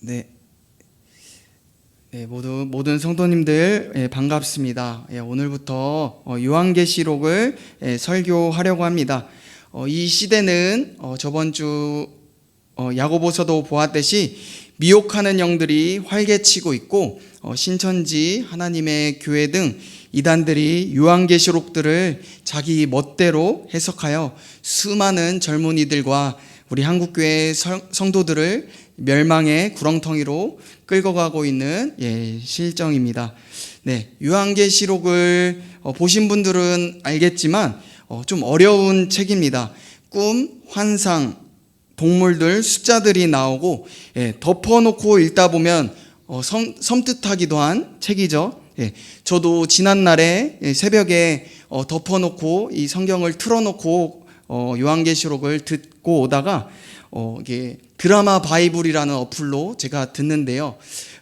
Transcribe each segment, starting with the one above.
네. 네, 모두 모든 성도님들 예, 반갑습니다. 예, 오늘부터 어, 요한계시록을 예, 설교하려고 합니다. 어, 이 시대는 어, 저번 주 어, 야고보서도 보았듯이 미혹하는 영들이 활개치고 있고 어, 신천지 하나님의 교회 등 이단들이 요한계시록들을 자기 멋대로 해석하여 수많은 젊은이들과 우리 한국교회 성- 성도들을 멸망의 구렁텅이로 끌고 가고 있는 예, 실정입니다. 네, 요한계시록을 어, 보신 분들은 알겠지만 어, 좀 어려운 책입니다. 꿈, 환상, 동물들 숫자들이 나오고 예, 덮어놓고 읽다 보면 어, 섬, 섬뜩하기도 한 책이죠. 예, 저도 지난 날에 예, 새벽에 어, 덮어놓고 이 성경을 틀어놓고 어, 요한계시록을 듣고 오다가 어, 이게 드라마 바이블이라는 어플로 제가 듣는데요.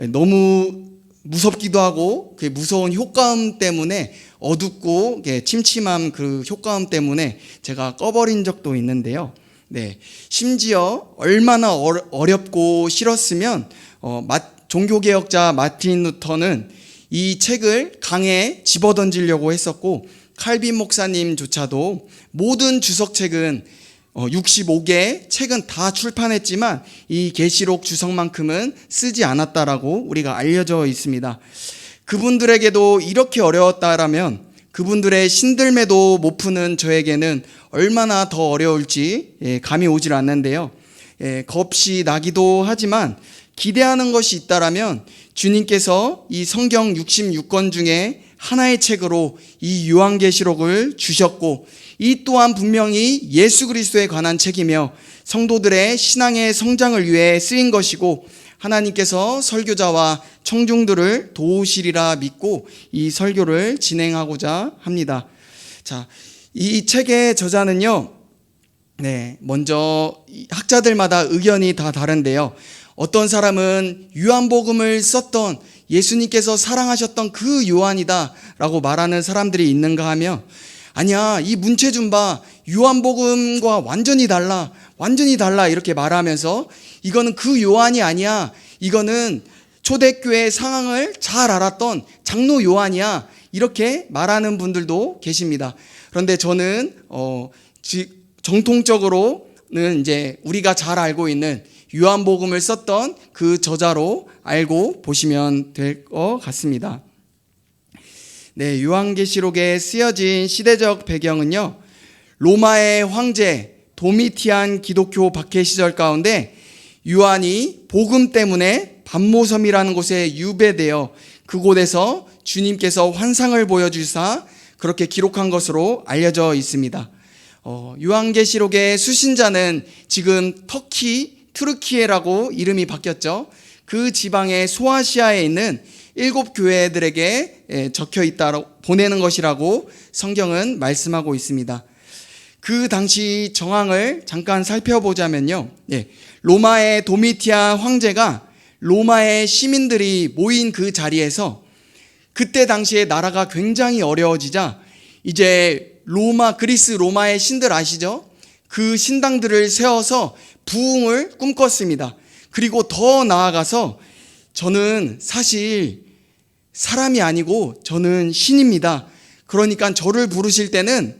예, 너무 무섭기도 하고 그 무서운 효과음 때문에 어둡고 예, 침침한 그 효과음 때문에 제가 꺼버린 적도 있는데요. 네, 심지어 얼마나 어렵고 싫었으면 어, 마- 종교개혁자 마틴 루터는 이 책을 강에 집어던지려고 했었고 칼빈 목사님조차도 모든 주석책은 어, 65개 책은 다 출판했지만 이 계시록 주석만큼은 쓰지 않았다라고 우리가 알려져 있습니다. 그분들에게도 이렇게 어려웠다라면 그분들의 신들매도 못 푸는 저에게는 얼마나 더 어려울지 예, 감이 오질 않는데요. 예, 겁이 나기도 하지만 기대하는 것이 있다라면 주님께서 이 성경 66권 중에 하나의 책으로 이 요한계시록을 주셨고 이 또한 분명히 예수 그리스도에 관한 책이며 성도들의 신앙의 성장을 위해 쓰인 것이고 하나님께서 설교자와 청중들을 도우시리라 믿고 이 설교를 진행하고자 합니다. 자, 이 책의 저자는요. 네, 먼저 이 학자들마다 의견이 다 다른데요. 어떤 사람은 요한복음을 썼던 예수님께서 사랑하셨던 그 요한이다라고 말하는 사람들이 있는가 하면 아니야, 이 문체준 봐. 요한복음과 완전히 달라. 완전히 달라. 이렇게 말하면서 이거는 그 요한이 아니야. 이거는 초대교회 상황을 잘 알았던 장로 요한이야. 이렇게 말하는 분들도 계십니다. 그런데 저는 어, 지- 정통적으로는 이제 우리가 잘 알고 있는 요한복음을 썼던 그 저자로 알고 보시면 될 것 같습니다. 네, 요한계시록에 쓰여진 시대적 배경은요. 로마의 황제 도미티안 기독교 박해 시절 가운데 요한이 복음 때문에 반모섬이라는 곳에 유배되어 그곳에서 주님께서 환상을 보여주사 그렇게 기록한 것으로 알려져 있습니다. 어, 요한계시록의 수신자는 지금 터키, 트르키에라고 이름이 바뀌었죠. 그 지방의 소아시아에 있는 일곱 교회들에게 예, 적혀 있다 보내는 것이라고 성경은 말씀하고 있습니다. 그 당시 정황을 잠깐 살펴보자면요. 예, 로마의 도미티아 황제가 로마의 시민들이 모인 그 자리에서 그때 당시에 나라가 굉장히 어려워지자 이제 로마 그리스 로마의 신들 아시죠? 그 신당들을 세워서 부흥을 꿈꿨습니다. 그리고 더 나아가서 저는 사실 사람이 아니고 저는 신입니다. 그러니까 저를 부르실 때는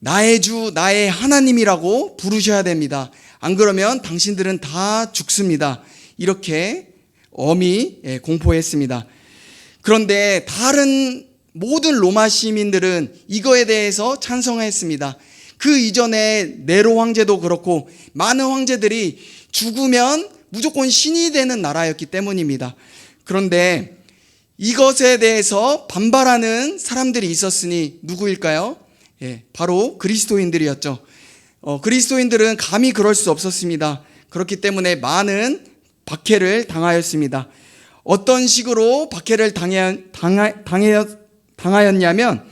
나의 주, 나의 하나님이라고 부르셔야 됩니다. 안 그러면 당신들은 다 죽습니다. 이렇게 엄히 예, 공포했습니다. 그런데 다른 모든 로마 시민들은 이거에 대해서 찬성했습니다. 그 이전에 네로 황제도 그렇고 많은 황제들이 죽으면 무조건 신이 되는 나라였기 때문입니다. 그런데 이것에 대해서 반발하는 사람들이 있었으니 누구일까요? 예, 바로 그리스도인들이었죠. 어, 그리스도인들은 감히 그럴 수 없었습니다. 그렇기 때문에 많은 박해를 당하였습니다. 어떤 식으로 박해를 당해, 당하, 당해, 당하였냐면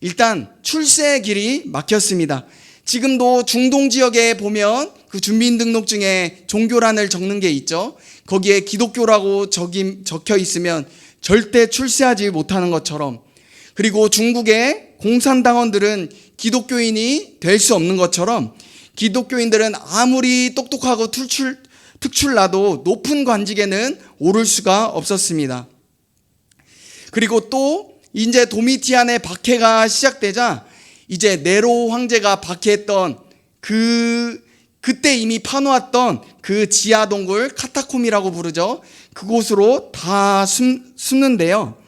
일단 출세의 길이 막혔습니다. 지금도 중동 지역에 보면 그 주민등록증에 종교란을 적는 게 있죠. 거기에 기독교라고 적임, 적혀 있으면 절대 출세하지 못하는 것처럼 그리고 중국의 공산당원들은 기독교인이 될 수 없는 것처럼 기독교인들은 아무리 똑똑하고 툴출, 특출나도 높은 관직에는 오를 수가 없었습니다. 그리고 또 이제 도미티안의 박해가 시작되자 이제 네로 황제가 박해했던 그 그때 이미 파놓았던 그 지하 동굴 카타콤이라고 부르죠. 그곳으로 다 숨, 숨는데요.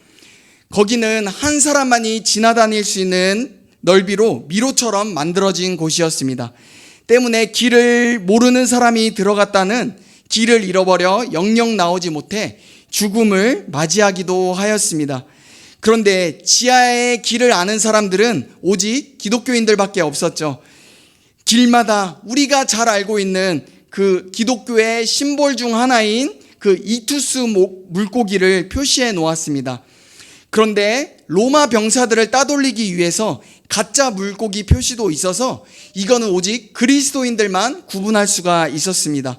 거기는 한 사람만이 지나다닐 수 있는 넓이로 미로처럼 만들어진 곳이었습니다. 때문에 길을 모르는 사람이 들어갔다는 길을 잃어버려 영영 나오지 못해 죽음을 맞이하기도 하였습니다. 그런데 지하의 길을 아는 사람들은 오직 기독교인들밖에 없었죠. 길마다 우리가 잘 알고 있는 그 기독교의 심볼 중 하나인 그 이투스 목- 물고기를 표시해 놓았습니다. 그런데 로마 병사들을 따돌리기 위해서 가짜 물고기 표시도 있어서 이거는 오직 그리스도인들만 구분할 수가 있었습니다.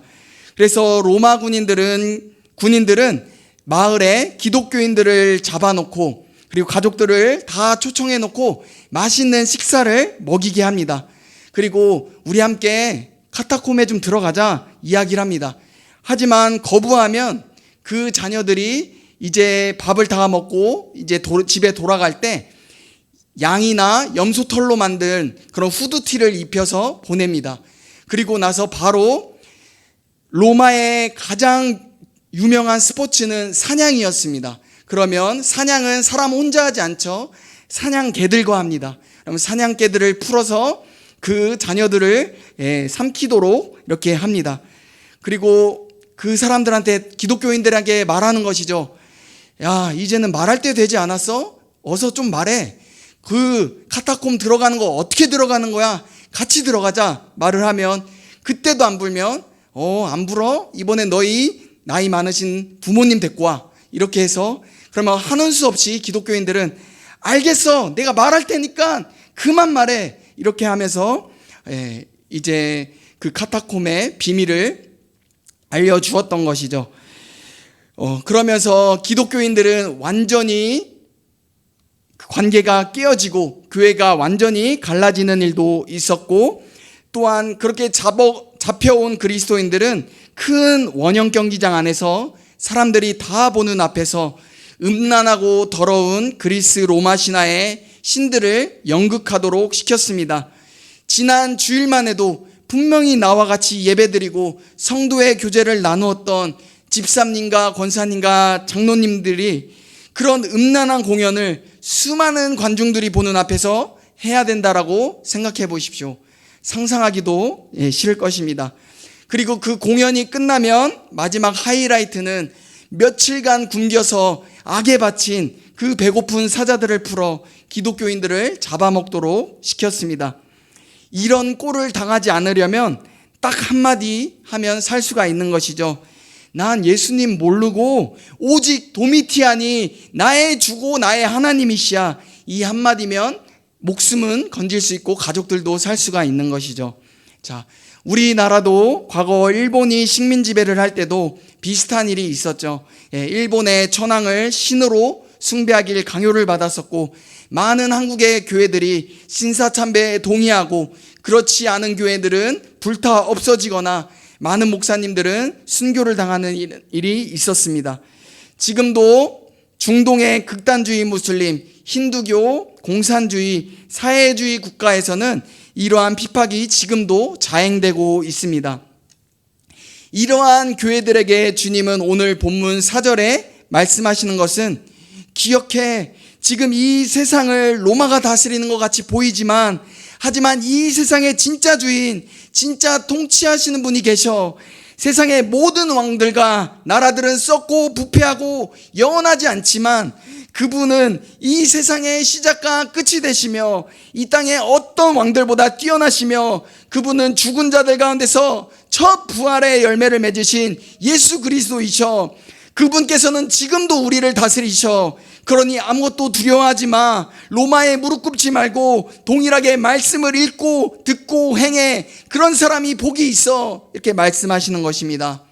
그래서 로마 군인들은 군인들은 마을에 기독교인들을 잡아놓고 그리고 가족들을 다 초청해 놓고 맛있는 식사를 먹이게 합니다. 그리고 우리 함께 카타콤에 좀 들어가자 이야기를 합니다. 하지만 거부하면 그 자녀들이 이제 밥을 다 먹고 이제 도- 집에 돌아갈 때 양이나 염소털로 만든 그런 후드티를 입혀서 보냅니다. 그리고 나서 바로 로마의 가장 유명한 스포츠는 사냥이었습니다. 그러면 사냥은 사람 혼자 하지 않죠. 사냥개들과 합니다. 그러면 사냥개들을 풀어서 그 자녀들을 예, 삼키도록 이렇게 합니다. 그리고 그 사람들한테 기독교인들에게 말하는 것이죠. 야, 이제는 말할 때 되지 않았어? 어서 좀 말해. 그 카타콤 들어가는 거 어떻게 들어가는 거야? 같이 들어가자. 말을 하면 그때도 안 불면 어, 안 불어? 이번에 너희 나이 많으신 부모님 데리고 와. 이렇게 해서 그러면 하는 수 없이 기독교인들은 알겠어. 내가 말할 테니까 그만 말해. 이렇게 하면서 예, 이제 그 카타콤의 비밀을 알려주었던 것이죠. 어, 그러면서 기독교인들은 완전히 그 관계가 깨어지고 교회가 완전히 갈라지는 일도 있었고 또한 그렇게 잡혀온 그리스도인들은 큰 원형 경기장 안에서 사람들이 다 보는 앞에서 음란하고 더러운 그리스 로마 신화의 신들을 연극하도록 시켰습니다. 지난 주일만 해도 분명히 나와 같이 예배드리고 성도의 교제를 나누었던 집사님과 권사님과 장로님들이 그런 음란한 공연을 수많은 관중들이 보는 앞에서 해야 된다라고 생각해 보십시오. 상상하기도 예, 싫을 것입니다. 그리고 그 공연이 끝나면 마지막 하이라이트는 며칠간 굶겨서 악에 바친 그 배고픈 사자들을 풀어 기독교인들을 잡아먹도록 시켰습니다. 이런 꼴을 당하지 않으려면 딱 한마디 하면 살 수가 있는 것이죠. 난 예수님 모르고 오직 도미티안이 나의 주고 나의 하나님이시야. 이 한마디면 목숨은 건질 수 있고 가족들도 살 수가 있는 것이죠. 자, 우리나라도 과거 일본이 식민 지배를 할 때도 비슷한 일이 있었죠. 예, 일본의 천황을 신으로 숭배하길 강요를 받았었고 많은 한국의 교회들이 신사 참배에 동의하고 그렇지 않은 교회들은 불타 없어지거나 많은 목사님들은 순교를 당하는 일- 일이 있었습니다. 지금도 중동의 극단주의 무슬림, 힌두교, 공산주의, 사회주의 국가에서는 이러한 핍박이 지금도 자행되고 있습니다. 이러한 교회들에게 주님은 오늘 본문 4절에 말씀하시는 것은 기억해 지금 이 세상을 로마가 다스리는 것 같이 보이지만 하지만 이 세상의 진짜 주인 진짜 통치하시는 분이 계셔 세상의 모든 왕들과 나라들은 썩고 부패하고 영원하지 않지만 그분은 이 세상의 시작과 끝이 되시며 이 땅의 어떤 왕들보다 뛰어나시며 그분은 죽은 자들 가운데서 첫 부활의 열매를 맺으신 예수 그리스도이셔. 그분께서는 지금도 우리를 다스리셔. 그러니 아무것도 두려워하지 마. 로마에 무릎 꿇지 말고 동일하게 말씀을 읽고 듣고 행해. 그런 사람이 복이 있어. 이렇게 말씀하시는 것입니다.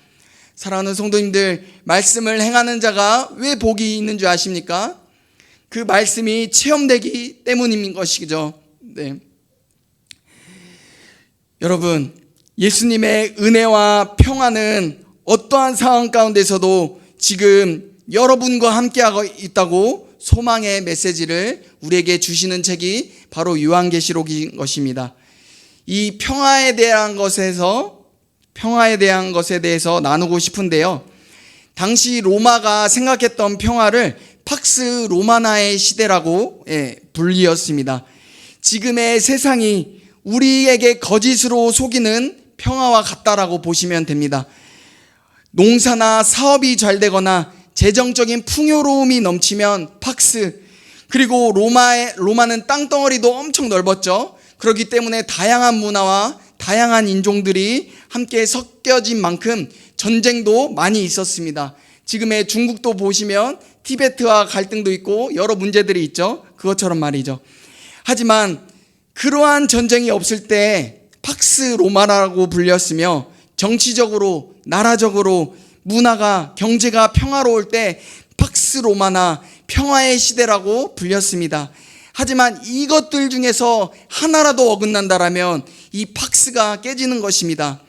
사랑하는 성도님들, 말씀을 행하는 자가 왜 복이 있는 줄 아십니까? 그 말씀이 체험되기 때문인 것이죠. 네. 여러분, 예수님의 은혜와 평안은 어떠한 상황 가운데서도 지금 여러분과 함께하고 있다고 소망의 메시지를 우리에게 주시는 책이 바로 요한계시록인 것입니다. 이 평화에 대한 것에서 평화에 대한 것에 대해서 나누고 싶은데요. 당시 로마가 생각했던 평화를 팍스 로마나의 시대라고 예, 불리었습니다. 지금의 세상이 우리에게 거짓으로 속이는 평화와 같다라고 보시면 됩니다. 농사나 사업이 잘 되거나 재정적인 풍요로움이 넘치면 팍스 그리고 로마의 로마는 땅덩어리도 엄청 넓었죠. 그렇기 때문에 다양한 문화와 다양한 인종들이 함께 섞여진 만큼 전쟁도 많이 있었습니다. 지금의 중국도 보시면 티베트와 갈등도 있고 여러 문제들이 있죠. 그것처럼 말이죠. 하지만 그러한 전쟁이 없을 때 팍스 로마라고 불렸으며 정치적으로 나라적으로 문화가 경제가 평화로울 때 팍스 로마나 평화의 시대라고 불렸습니다. 하지만 이것들 중에서 하나라도 어긋난다라면 이 팍스가 깨지는 것입니다.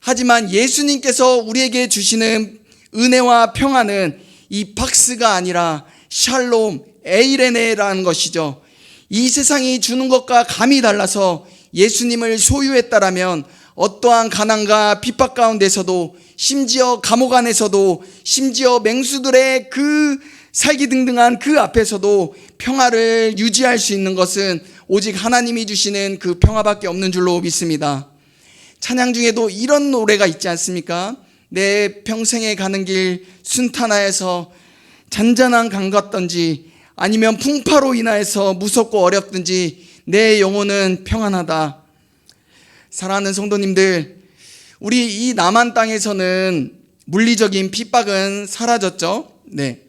하지만 예수님께서 우리에게 주시는 은혜와 평화는 이 팍스가 아니라 샬롬, 에이레네라는 것이죠. 이 세상이 주는 것과 감이 달라서 예수님을 소유했다라면 어떠한 가난과 핍박 가운데서도 심지어 감옥 안에서도 심지어 맹수들의 그 살기 등등한 그 앞에서도 평화를 유지할 수 있는 것은 오직 하나님이 주시는 그 평화밖에 없는 줄로 믿습니다. 찬양 중에도 이런 노래가 있지 않습니까? 내 평생에 가는 길 순탄하여서 잔잔한 강 같던지 아니면 풍파로 인하여서 무섭고 어렵든지 내 영혼은 평안하다. 사랑하는 성도님들, 우리 이 남한 땅에서는 물리적인 핍박은 사라졌죠. 네.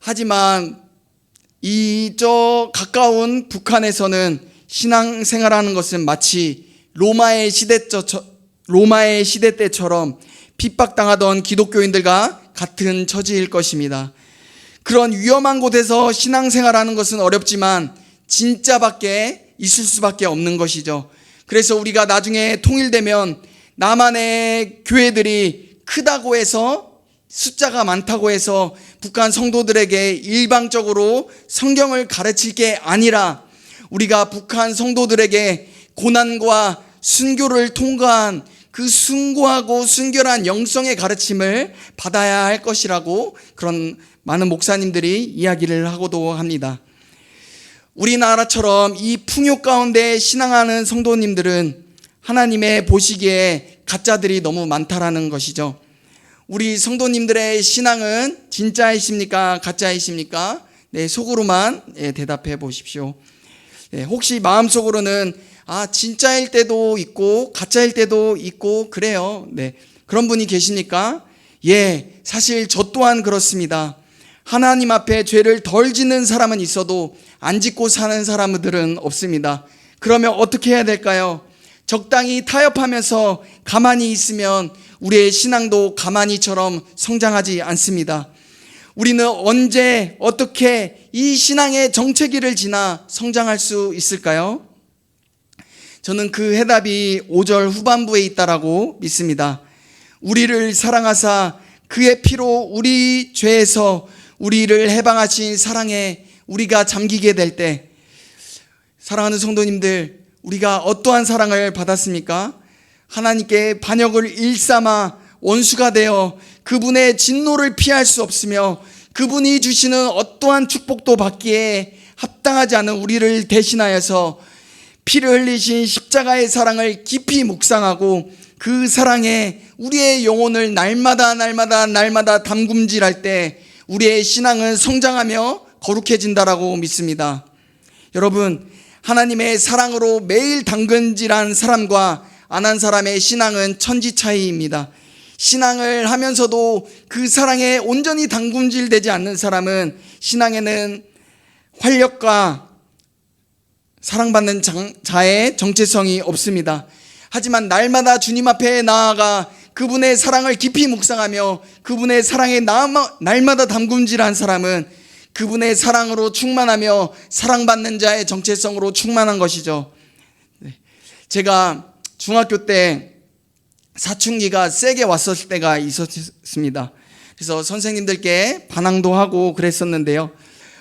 하지만 이저 가까운 북한에서는 신앙생활하는 것은 마치 로마의 시대 저 로마의 시대 때처럼 핍박당하던 기독교인들과 같은 처지일 것입니다. 그런 위험한 곳에서 신앙생활하는 것은 어렵지만 진짜밖에 있을 수밖에 없는 것이죠. 그래서 우리가 나중에 통일되면 남한의 교회들이 크다고 해서 숫자가 많다고 해서 북한 성도들에게 일방적으로 성경을 가르칠 게 아니라 우리가 북한 성도들에게 고난과 순교를 통과한 그 숭고하고 순결한 영성의 가르침을 받아야 할 것이라고 그런 많은 목사님들이 이야기를 하고도 합니다. 우리나라처럼 이 풍요 가운데 신앙하는 성도님들은 하나님의 보시기에 가짜들이 너무 많다라는 것이죠. 우리 성도님들의 신앙은 진짜이십니까? 가짜이십니까? 네, 속으로만 예, 대답해 보십시오. 네, 혹시 마음속으로는 아, 진짜일 때도 있고 가짜일 때도 있고 그래요. 네. 그런 분이 계십니까? 예, 사실 저 또한 그렇습니다. 하나님 앞에 죄를 덜 짓는 사람은 있어도 안 짓고 사는 사람들은 없습니다. 그러면 어떻게 해야 될까요? 적당히 타협하면서 가만히 있으면 우리의 신앙도 가만히처럼 성장하지 않습니다. 우리는 언제 어떻게 이 신앙의 정체기를 지나 성장할 수 있을까요? 저는 그 해답이 5절 후반부에 있다라고 믿습니다. 우리를 사랑하사 그의 피로 우리 죄에서 우리를 해방하신 사랑에 우리가 잠기게 될 때 사랑하는 성도님들 우리가 어떠한 사랑을 받았습니까? 하나님께 반역을 일삼아 원수가 되어 그분의 진노를 피할 수 없으며 그분이 주시는 어떠한 축복도 받기에 합당하지 않은 우리를 대신하여서 피를 흘리신 십자가의 사랑을 깊이 묵상하고 그 사랑에 우리의 영혼을 날마다 날마다 날마다 담금질할 때 우리의 신앙은 성장하며 거룩해진다라고 믿습니다. 여러분, 하나님의 사랑으로 매일 담근질한 사람과 안 한 사람의 신앙은 천지 차이입니다. 신앙을 하면서도 그 사랑에 온전히 담금질되지 않는 사람은 신앙에는 활력과 사랑받는 자의 정체성이 없습니다. 하지만 날마다 주님 앞에 나아가 그분의 사랑을 깊이 묵상하며 그분의 사랑에 날마다 담금질한 사람은 그분의 사랑으로 충만하며 사랑받는 자의 정체성으로 충만한 것이죠. 네. 제가 중학교 때 사춘기가 세게 왔었을 때가 있었습니다. 그래서 선생님들께 반항도 하고 그랬었는데요.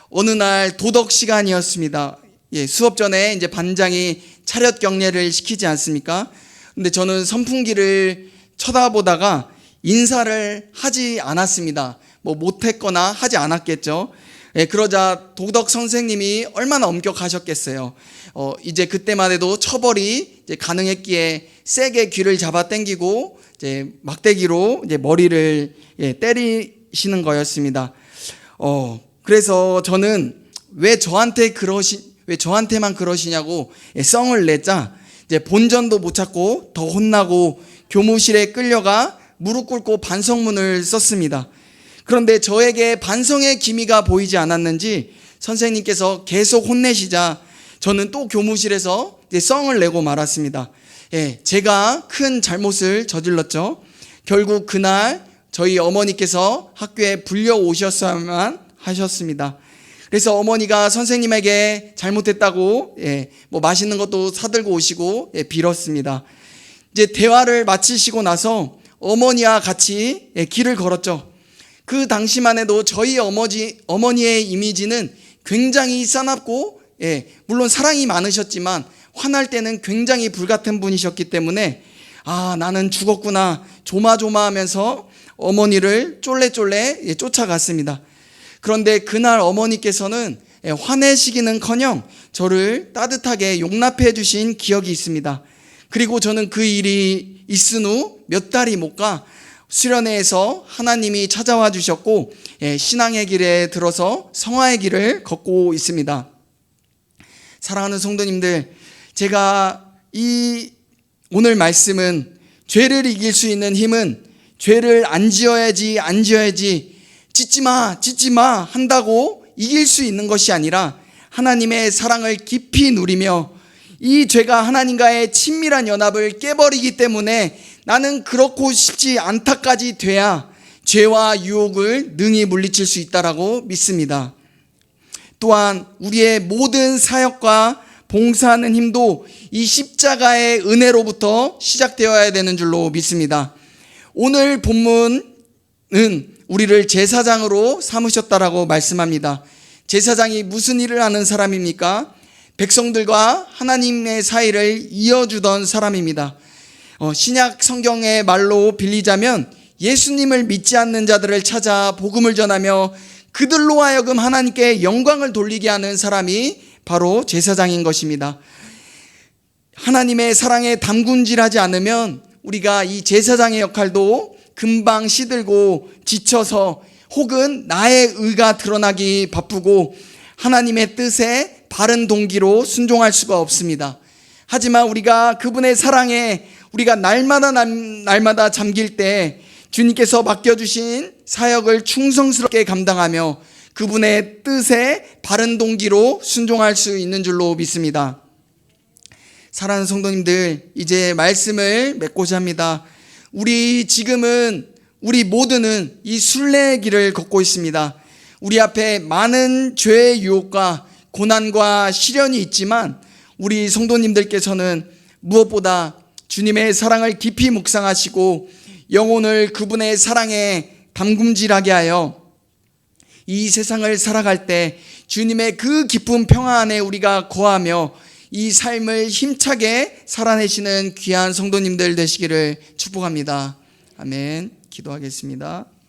어느 날 도덕 시간이었습니다. 예, 수업 전에 이제 반장이 차렷 경례를 시키지 않습니까? 근데 저는 선풍기를 쳐다보다가 인사를 하지 않았습니다. 뭐 못했거나 하지 않았겠죠. 예, 그러자 도덕 선생님이 얼마나 엄격하셨겠어요. 어, 이제 그때만 해도 처벌이 가능했기에 세게 귀를 잡아 당기고 이제 막대기로 이제 머리를 예, 때리시는 거였습니다. 어, 그래서 저는 왜 저한테 그러시, 왜 저한테만 그러시냐고 예, 썽을 냈자 이제 본전도 못 찾고 더 혼나고 교무실에 끌려가 무릎 꿇고 반성문을 썼습니다. 그런데 저에게 반성의 기미가 보이지 않았는지 선생님께서 계속 혼내시자 저는 또 교무실에서 썽을 내고 말았습니다. 예, 제가 큰 잘못을 저질렀죠. 결국 그날 저희 어머니께서 학교에 불려 오셨어야만 하셨습니다. 그래서 어머니가 선생님에게 잘못했다고 예, 뭐 맛있는 것도 사들고 오시고 예, 빌었습니다. 이제 대화를 마치시고 나서 어머니와 같이 예, 길을 걸었죠. 그 당시만 해도 저희 어머니 어머니의 이미지는 굉장히 싸납고 예, 물론 사랑이 많으셨지만 화날 때는 굉장히 불같은 분이셨기 때문에 아 나는 죽었구나 조마조마 하면서 어머니를 쫄래쫄래 예, 쫓아갔습니다. 그런데 그날 어머니께서는 예, 화내시기는 커녕 저를 따뜻하게 용납해 주신 기억이 있습니다. 그리고 저는 그 일이 있은 후 몇 달이 못 가 수련회에서 하나님이 찾아와 주셨고 예, 신앙의 길에 들어서 성화의 길을 걷고 있습니다. 사랑하는 성도님들, 제가 이 오늘 말씀은 죄를 이길 수 있는 힘은 죄를 안 지어야지 안 지어야지 짓지 마 짓지 마 한다고 이길 수 있는 것이 아니라 하나님의 사랑을 깊이 누리며 이 죄가 하나님과의 친밀한 연합을 깨버리기 때문에 나는 그렇고 싶지 않다까지 돼야 죄와 유혹을 능히 물리칠 수 있다라고 믿습니다. 또한 우리의 모든 사역과 봉사하는 힘도 이 십자가의 은혜로부터 시작되어야 되는 줄로 믿습니다. 오늘 본문은 우리를 제사장으로 삼으셨다라고 말씀합니다. 제사장이 무슨 일을 하는 사람입니까? 백성들과 하나님의 사이를 이어주던 사람입니다. 어, 신약 성경의 말로 빌리자면 예수님을 믿지 않는 자들을 찾아 복음을 전하며 그들로 하여금 하나님께 영광을 돌리게 하는 사람이 바로 제사장인 것입니다. 하나님의 사랑에 담군질하지 않으면 우리가 이 제사장의 역할도 금방 시들고 지쳐서 혹은 나의 의가 드러나기 바쁘고 하나님의 뜻에 바른 동기로 순종할 수가 없습니다. 하지만 우리가 그분의 사랑에 우리가 날마다 날마다 잠길 때 주님께서 맡겨주신 사역을 충성스럽게 감당하며 그분의 뜻에 바른 동기로 순종할 수 있는 줄로 믿습니다. 사랑하는 성도님들, 이제 말씀을 맺고자 합니다. 우리 지금은 우리 모두는 이 순례의 길을 걷고 있습니다. 우리 앞에 많은 죄의 유혹과 고난과 시련이 있지만 우리 성도님들께서는 무엇보다 주님의 사랑을 깊이 묵상하시고 영혼을 그분의 사랑에 담금질하게 하여 이 세상을 살아갈 때 주님의 그 깊은 평화 안에 우리가 거하며 이 삶을 힘차게 살아내시는 귀한 성도님들 되시기를 축복합니다. 아멘. 기도하겠습니다.